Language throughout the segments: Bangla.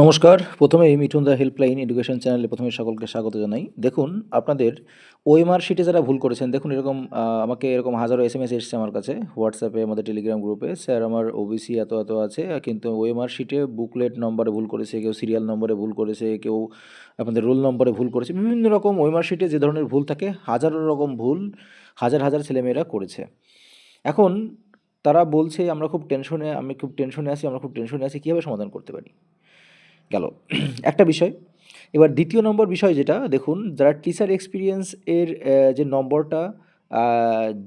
নমস্কার প্রথমেই মিঠুন দা হেল্পলাইন এডুকেশন চ্যানেলে প্রথমে সকলকে স্বাগত জানাই। দেখুন, আপনাদের ওএমআর শিটে যারা ভুল করেছেন, দেখুন এরকম আমাকে এরকম হাজারো এস এম এস এসেছে আমার কাছে হোয়াটসঅ্যাপে আমাদের টেলিগ্রাম গ্রুপে স্যার, আমার ওবিসি এত এত আছে, কিন্তু ওএমআর শিটে বুকলেট নম্বরে ভুল করেছে, কেউ সিরিয়াল নম্বরে ভুল করেছে, কেউ আপনাদের রোল নম্বরে ভুল করেছে, বিভিন্ন রকম ওএমআর শিটে যে ধরনের ভুল থাকে, হাজারো রকম ভুল হাজার হাজার ছেলেমেয়েরা করেছে। এখন তারা বলছে, আমরা খুব টেনশনে আমি খুব টেনশনে আছি, আমরা খুব টেনশনে আছি, কীভাবে সমাধান করতে পারি? গেল। একটা বিষয়, এবার দ্বিতীয় নম্বর বিষয় যেটা, দেখুন, যারা টিচার এক্সপিরিয়েন্স এর যে নম্বরটা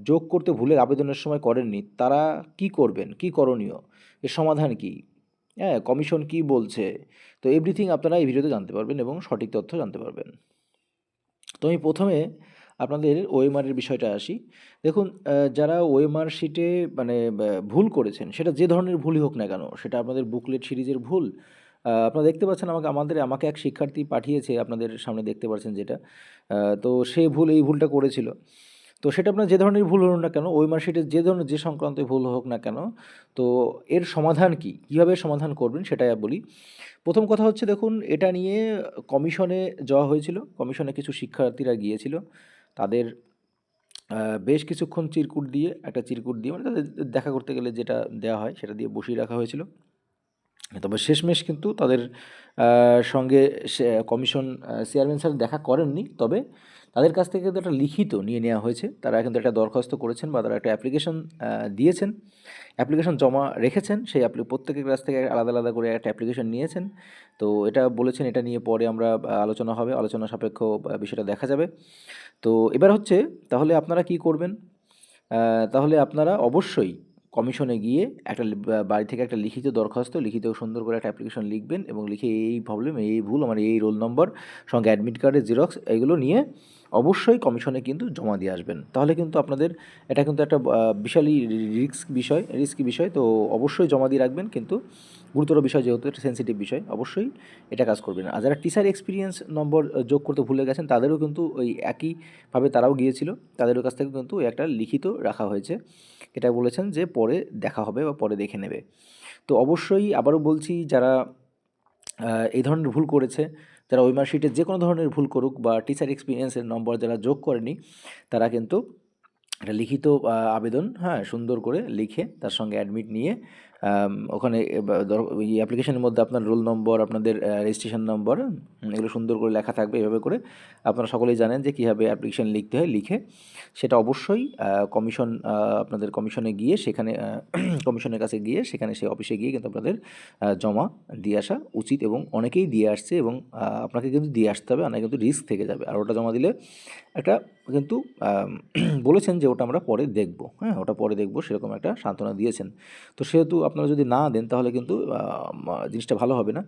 যোগ করতে ভুলে আবেদনের সময় করেননি, তারা কি করবেন? কি করণীয়? এর সমাধান কি? হ্যাঁ কমিশন কি বলছে? তো এভরিথিং আপনারা এই ভিডিওতে জানতে পারবেন এবং সঠিক তথ্য জানতে পারবেন। তো আমি প্রথমে আপনাদের ওএমআরের বিষয়টা আসি। দেখুন যারা ওএমআর শিটে মানে ভুল করেছেন, সেটা যে ধরনের ভুলই হোক না কেন, সেটা আপনাদের বুকলেট সিরিজের ভুল আপনারা দেখতে পাচ্ছেন আমাকে, আমাদের, আমাকে এক শিক্ষার্থী পাঠিয়েছে, আপনাদের সামনে দেখতে পাচ্ছেন যেটা। তো সে ভুল, এই ভুলটা করেছিল। তো সেটা আপনার যে ধরনের ভুল হোক না কেন, ওই শিটের যে ধরনের, যে সংক্রান্ত ভুল হোক না কেন, তো এর সমাধান কি? কীভাবে সমাধান করবেন সেটাই বলি। প্রথম কথা হচ্ছে দেখুন, এটা নিয়ে কমিশনে যাওয়া হয়েছিল। কমিশনে কিছু শিক্ষার্থীরা গিয়েছিল। তাদের বেশ কিছুক্ষণ চিরকুট দিয়ে, একটা চিরকুট দিয়ে মানে তাদের দেখা করতে গেলে যেটা দেওয়া হয় সেটা দিয়ে বসিয়ে রাখা হয়েছিল। তবে শেষমেশ কিন্তু তাদের সঙ্গে কমিশন চেয়ারম্যান স্যার দেখা করেননি। তবে তাদের কাছ থেকে কিন্তু একটা লিখিত নিয়ে নেওয়া হয়েছে। তারা কিন্তু একটা দরখাস্ত করেছেন বা তারা একটা অ্যাপ্লিকেশন দিয়েছেন। অ্যাপ্লিকেশন জমা রেখেছেন। সেই অ্যাপ্লি, প্রত্যেকের কাছ থেকে আলাদা আলাদা করে একটা অ্যাপ্লিকেশন নিয়েছেন। তো এটা বলেছেন, এটা নিয়ে পরে আমরা আলোচনা হবে। আলোচনা সাপেক্ষ বিষয়টা দেখা যাবে। তো এবার হচ্ছে, তাহলে আপনারা কি করবেন? তাহলে আপনারা অবশ্যই কমিশনে গিয়ে একটা বাড়ি থেকে একটা লিখিত দরখাস্ত, লিখিত সুন্দর করে একটা অ্যাপ্লিকেশন লিখবেন এবং লিখে এই প্রবলেম এই ভুল আমার এই রোল নম্বর সঙ্গে অ্যাডমিট কার্ডের জেরক্স এগুলো নিয়ে অবশ্যই কমিশনে কিন্তু জমা দিয়ে আসবেন। তাহলে কিন্তু আপনাদের, এটা কিন্তু একটা বিশালই রিস্ক বিষয়, রিস্কি বিষয়। তো অবশ্যই জমা দিয়ে রাখবেন, কিন্তু গুরুতর বিষয় যেহেতু একটা সেন্সিটিভ বিষয়, অবশ্যই এটা কাজ করবেন আর যারা টিচার এক্সপিরিয়েন্স নম্বর যোগ করতে ভুলে গেছেন, তাদেরও কিন্তু ওই একইভাবে তারাও গিয়েছিল। তাদের কাছ থেকে কিন্তু একটা লিখিত রাখা হয়েছে। এটা বলেছেন যে পরে দেখা হবে বা পরে দেখে নেবে। তো অবশ্যই আবারও বলছি, যারা এই ধরনের ভুল করেছে যারা ওই মার্কশিটে যে কোনো ধরনের ভুল করুক বা টিচার এক্সপিরিয়েন্সের নম্বর যারা যোগ করেনি, তারা কিন্তু একটা লিখিত আবেদন হ্যাঁ সুন্দর করে লিখে তার সঙ্গে অ্যাডমিট নিয়ে ওখানে অ্যাপ্লিকেশনের মধ্যে আপনার রোল নম্বর, আপনাদের রেজিস্ট্রেশন নম্বর এগুলো সুন্দর করে লেখা থাকবে এভাবে করে। আপনারা সকলেই জানেন যে কীভাবে অ্যাপ্লিকেশন লিখতে হয়, লিখে সেটা অবশ্যই কমিশন আপনাদের কমিশনে গিয়ে সেখানে কমিশনের কাছে গিয়ে সেখানে সেই অফিসে গিয়ে কিন্তু আপনাদের জমা দিয়ে আসা উচিত এবং অনেকেই দিয়ে আসছে এবং আপনাকে কিন্তু দিয়ে আসতে হবে, অনেক কিন্তু রিস্ক থেকে যাবে। আর ওটা জমা দিলে একটা কিন্তু বলেছেন যে ওটা আমরা পরে দেখব। হ্যাঁ ওটা পরে দেখব, সেরকম একটা সান্ত্বনা দিয়েছেন। তো সেহেতু আপনারা যদি না দেন, তাহলে কিন্তু জিনিসটা ভালো হবে না।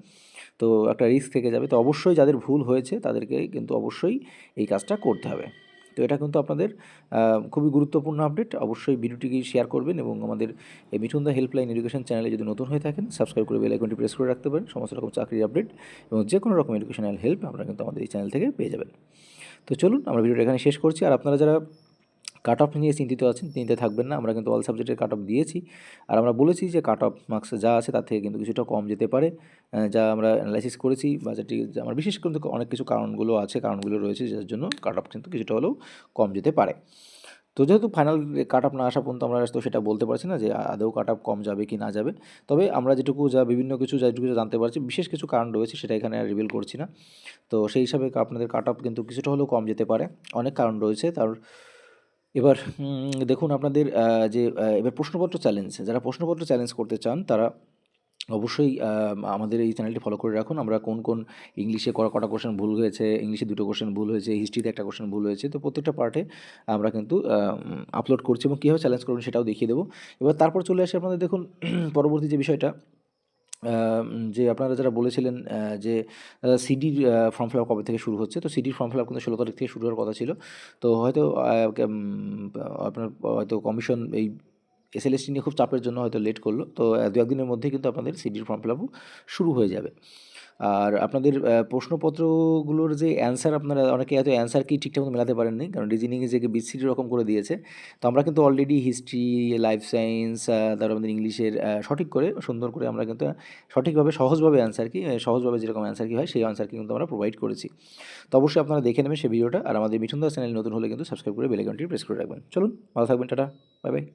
তো একটা রিস্ক থেকে যাবে। তো অবশ্যই যাদের ভুল হয়েছে তাদেরকে কিন্তু অবশ্যই এই কাজটা করতে হবে। তো এটা কিন্তু আপনাদের খুবই গুরুত্বপূর্ণ আপডেট অবশ্যই ভিডিওটিকে শেয়ার করবেন এবং আমাদের এই মিঠুন দা হেল্পলাইন এডুকেশন চ্যানেলে যদি নতুন হয়ে থাকেন সাবস্ক্রাইব করে বেল আইকনটি প্রেস করে রাখতে পারেন। সমস্ত রকম চাকরির আপডেট এবং যে কোনো রকম এডুকেশনাল হেল্প আপনারা কিন্তু আমাদের এই চ্যানেল থেকে পেয়ে যাবেন। তো চলুন, আমরা ভিডিওটা এখানে শেষ করছি। আর আপনারা যারা কাট অফ নিয়ে চিন্তিত আছেন, চিন্তিত থাকবেন না। আমরা কিন্তু অল সাবজেক্টের কাট অফ দিয়েছি। আর আমরা বলেছি যে কাট অফ মার্কস যা আছে তার থেকে কিন্তু কিছুটা কম যেতে পারে। যা আমরা অ্যানালাইসিস করেছি বা যেটি আমার বিশেষ কিন্তু অনেক কিছু কারণগুলো আছে, কারণগুলো রয়েছে, যার জন্য কাট অফ কিন্তু কিছুটা হলেও কম যেতে পারে। তো যেহেতু ফাইনাল কাট আপ না আসা পর্যন্ত আমরা তো সেটা বলতে পারছি না যে আদৌ কাট আপ কম যাবে কি না যাবে। তবে আমরা যেটুকু যা বিভিন্ন কিছু যেটুকু জানতে পারছি, বিশেষ কিছু কারণ রয়েছে সেটা এখানে রিভিল করছি না। তো সেই হিসাবে আপনাদের কাট আপ কিন্তু কিছুটা হলেও কম যেতে পারে। অনেক কারণ রয়েছে, তার এবার দেখুন আপনাদের যে এবার প্রশ্নপত্র চ্যালেঞ্জ যারা প্রশ্নপত্র চ্যালেঞ্জ করতে চান, তারা অবশ্যই আমাদের এই চ্যানেলটি ফলো করে রাখুন। আমরা কোন কোন ইংলিশে কটা কটা কোশ্চেন ভুল হয়েছে, ইংলিশে দুটো কোশ্চেন ভুল হয়েছে হিস্ট্রিতে একটা কোশ্চেন ভুল হয়েছে, তো প্রত্যেকটা পার্টে আমরা কিন্তু আপলোড করছি এবং কীভাবে চ্যালেঞ্জ করবেন সেটাও দেখিয়ে দেবো। এবার তারপর চলে আসে আপনাদের, দেখুন, পরবর্তী যে বিষয়টা যে আপনারা যারা বলেছিলেন যে সিডির ফর্ম ফিল আপ কবে থেকে শুরু হচ্ছে, তো সিডির ফর্ম ফিল আপ কিন্তু ষোলো তারিখ থেকে শুরু হওয়ার কথা ছিল। তো হয়তো আপনার, হয়তো কমিশন এই এসএলএসটি নিয়ে খুব চাপের জন্য হয়তো লেট করল। তো দু একদিনের মধ্যেই কিন্তু আপনাদের সিডির ফর্ম ফিল শুরু হয়ে যাবে। আর আপনাদের প্রশ্নপত্রগুলোর যে অ্যান্সার আপনারা, অনেকে এত অ্যান্সার কি ঠিকঠাক মতো মেলাতে পারেননি, কারণ রিজনিংয়ে যে বিস্তৃত রকম করে দিয়েছে। তো আমরা কিন্তু অলরেডি হিস্ট্রি লাইফ সায়েন্স তারপর আমাদের ইংলিশের সঠিক করে, সুন্দর করে আমরা কিন্তু সঠিকভাবে, সহজভাবে অ্যান্সার কি সহজভাবে যেরকম অ্যান্সার কি হয়, সেই অ্যান্সার কিন্তু আমরা প্রোভাইড করেছি। তো অবশ্যই আপনারা দেখে নেবেন সেই ভিডিওটা আর আমাদের মিঠুন দাস চ্যানেল নতুন হলে কিন্তু সাবস্ক্রাইব করে বেলাইকনটি প্রেস করে রাখবেন। চলুন, ভালো থাকবেন, টাটা বাই বাই